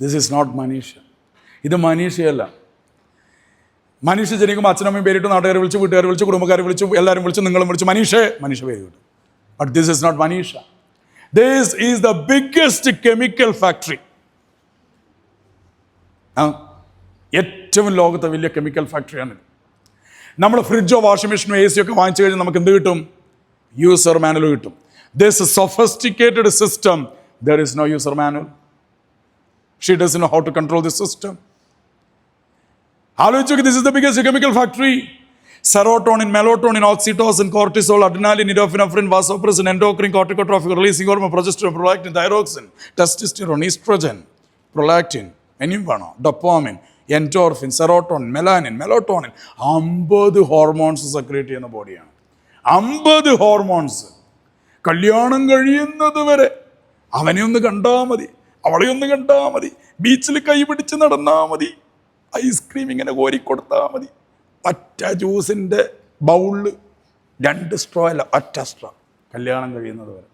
This is not Manisha ഇത് മനീഷയല്ല മനീഷ ജനിക്കുമ്പോൾ അച്ഛനമ്മയും പേരിട്ട് നാട്ടുകാരെ വിളിച്ച് വീട്ടുകാരെ വിളിച്ച് കുടുംബക്കാരെ വിളിച്ച് എല്ലാവരും വിളിച്ച് നിങ്ങളും വിളിച്ച്. മനീഷേ മനീഷ പേര് കിട്ടും. But this is not Manisha this is the biggest chemical factory ഏറ്റവും ലോകത്തെ വലിയ കെമിക്കൽ ഫാക്ടറിയാണ് നമ്മൾ ഫ്രിഡ്ജോ വാഷിംഗ് മെഷീനോ എ സിയോ ഒക്കെ വാങ്ങിച്ചു കഴിഞ്ഞാൽ നമുക്ക് എന്ത് കിട്ടും? യൂസർ മാനുവൽ കിട്ടും. This sophisticated system there is no user manual she does know how to control the system ആലോചിച്ചു this is the biggest chemical factory serotonin melatonin oxytocin cortisol adrenaline norepinephrine vasopressin endocrine corticotrophic releasing hormone progesterone prolactin thyroxine testosterone estrogen prolactin ഇനിയും വേണോ dopamine endorphin serotonin melanin melatonin അമ്പത് hormones secrete ചെയ്യുന്ന ബോഡിയാണ് അമ്പത് hormones കല്യാണം കഴിയുന്നത് വരെ അവനെ ഒന്ന് കണ്ടാൽ മതി. അവളെ ഒന്ന് കണ്ടാൽ മതി. ബീച്ചിൽ കൈ പിടിച്ച് നടന്നാൽ മതി. ഐസ്ക്രീം ഇങ്ങനെ കോരിക്കൊടുത്താൽ മതി. ഒറ്റ ജ്യൂസിന്റെ ബൗളിൽ രണ്ട് സ്ട്രോ അല്ല ഒറ്റ സ്ട്രോ കല്യാണം കഴിയുന്നത് വരെ.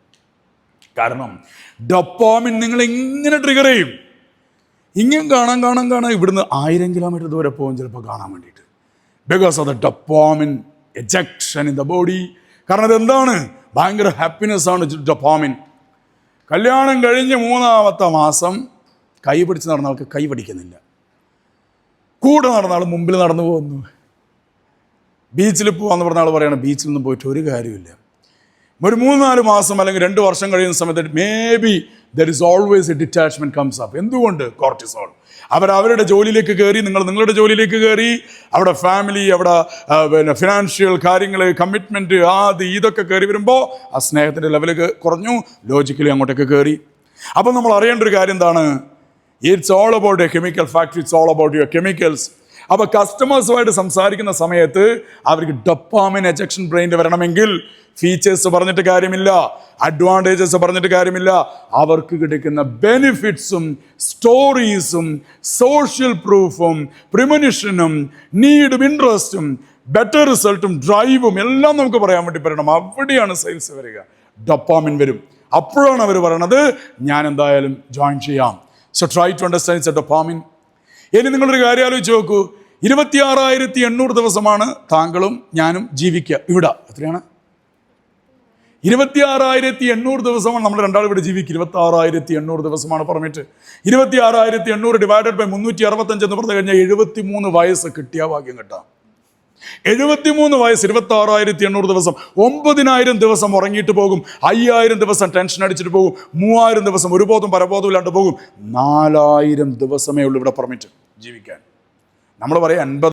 കാരണം ഡൊപ്പോമിൻ നിങ്ങൾ ഇങ്ങനെ ട്രിഗർ ചെയ്യും. ഇങ്ങനെ കാണാൻ കാണാൻ കാണാൻ ഇവിടുന്ന് ആയിരം കിലോമീറ്റർ ദൂരെ പോകും ചിലപ്പോൾ കാണാൻ വേണ്ടിയിട്ട്. Because of the dopamine ejection in the body കാരണം അതെന്താണ്? ഭയങ്കര ഹാപ്പിനെസ് ആണ് ഡൊപ്പോമിൻ കല്യാണം കഴിഞ്ഞ് മൂന്നാമത്തെ മാസം കൈ പിടിച്ച് നടന്ന ആൾക്ക് കൈ പിടിക്കുന്നില്ല. കൂടെ നടന്ന ആൾ മുമ്പിൽ നടന്നു പോകുന്നു. ബീച്ചിൽ പോകാന്ന് പറഞ്ഞ ആൾ പറയണം ബീച്ചിൽ നിന്ന് പോയിട്ട് ഒരു കാര്യമില്ല ഒരു മൂന്നാൽ മാസം അല്ലെങ്കിൽ രണ്ട് വർഷം കഴിയുന്ന സമയത്ത് maybe there is always a detachment comes up എന്തുകൊണ്ട്? കോർട്ടിസോൾ അവർ അവരുടെ ജോലിയിലേക്ക് കയറി നിങ്ങൾ നിങ്ങളുടെ ജോലിയിലേക്ക് കയറി അവിടെ ഫാമിലി അവിടെ പിന്നെ ഫിനാൻഷ്യൽ കാര്യങ്ങൾ കമ്മിറ്റ്മെന്റ് അത് ഇതൊക്കെ കയറി വരുമ്പോൾ ആ സ്നേഹത്തിന്റെ ലെവൽ കുറഞ്ഞു ലോജിക്കലി അങ്ങോട്ടൊക്കെ കയറി. അപ്പം നമ്മൾ അറിയേണ്ട ഒരു കാര്യം എന്താണ്? It's all about a chemical factory it's all about your chemicals അപ്പോൾ കസ്റ്റമേഴ്സുമായിട്ട് സംസാരിക്കുന്ന സമയത്ത് അവർക്ക് ഡപ്പാമിൻ എജക്ഷൻ ബ്രെയിനിൽ വരണമെങ്കിൽ ഫീച്ചേഴ്സ് പറഞ്ഞിട്ട് കാര്യമില്ല അഡ്വാന്റേജസ് പറഞ്ഞിട്ട് കാര്യമില്ല. അവർക്ക് കിടക്കുന്ന ബെനിഫിറ്റ്സും സ്റ്റോറീസും സോഷ്യൽ പ്രൂഫും പ്രിമനിഷനും നീഡും ഇൻട്രസ്റ്റും ബെറ്റർ റിസൾട്ടും ഡ്രൈവും എല്ലാം നമുക്ക് പറയാൻ വേണ്ടി പറയണം അവിടെയാണ് സെയിൽസ് വരിക. ഡപ്പാമിൻ വരും. അപ്പോഴാണ് അവർ പറയണത് ഞാൻ എന്തായാലും ജോയിൻ ചെയ്യാം. So try to understand dopamine ഇനി നിങ്ങളൊരു കാര്യം ആലോചിച്ച് നോക്കൂ. ഇരുപത്തിയാറായിരത്തി എണ്ണൂറ് ദിവസമാണ് താങ്കളും ഞാനും ജീവിക്കുക. ഇവിടെ. എത്രയാണ്? ഇരുപത്തിയാറായിരത്തി എണ്ണൂറ് ദിവസമാണ് നമ്മൾ രണ്ടാളും ഇവിടെ ജീവിക്കുക. ഇരുപത്തി ആറായിരത്തി എണ്ണൂറ് ദിവസമാണ് പറഞ്ഞിട്ട്. ഇരുപത്തി ആറായിരത്തി എണ്ണൂറ് ഡിവൈഡഡ് ബൈ മുന്നൂറ്റി അറുപത്തഞ്ച് എന്ന് പറഞ്ഞു കഴിഞ്ഞാൽ എഴുപത്തി മൂന്ന് വയസ്സ് കിട്ടിയ ഭാഗ്യം കിട്ടാം. എഴുപത്തിമൂന്ന് വയസ്സ് ഇരുപത്തി ആറായിരത്തി എണ്ണൂറ് ദിവസം. ഒമ്പതിനായിരം ദിവസം ഉറങ്ങിയിട്ട് പോകും. അയ്യായിരം ദിവസം ടെൻഷൻ അടിച്ചിട്ട് പോകും. മൂവായിരം ദിവസം ഒരു ബോധം പരബോധം ഇല്ലാണ്ട് പോകും. നാലായിരം ദിവസമേ ഉള്ളൂ ഇവിടെ പെർമിറ്റ് ജീവിക്കാൻ. നമ്മൾ പറയാം അൻപത്